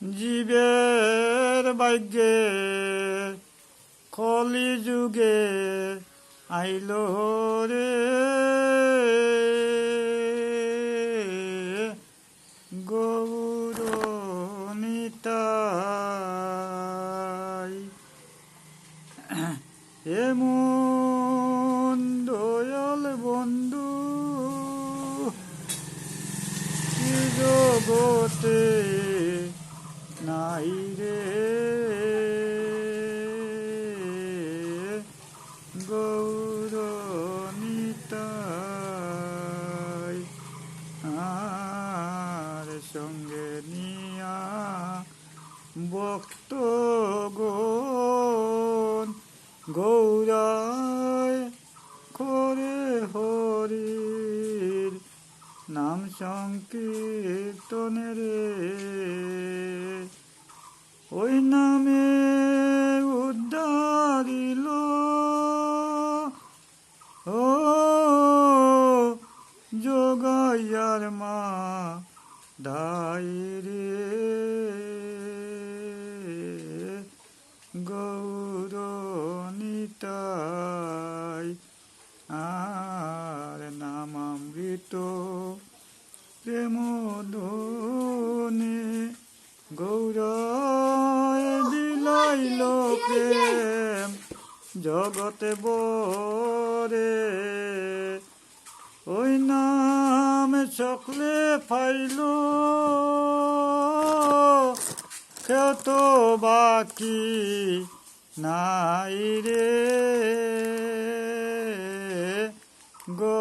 জীবের ভাগ্যে কলি যুগে আইল রে। গৌর নিতাই এমন দয়াল বন্ধু জগতে সঙ্গে নিয়া গৌরায় নাম সংকীর্তনে রে। ওই নামে যোগাইয়ার মা দাই রে। গৌর নিতাই আর নামামৃত প্রেম গৌরায় দিলাইল প্রেম জগতে বরে। ওই নাম সকলে ফাইল ক্ষত বাকি নাই রে। গৌর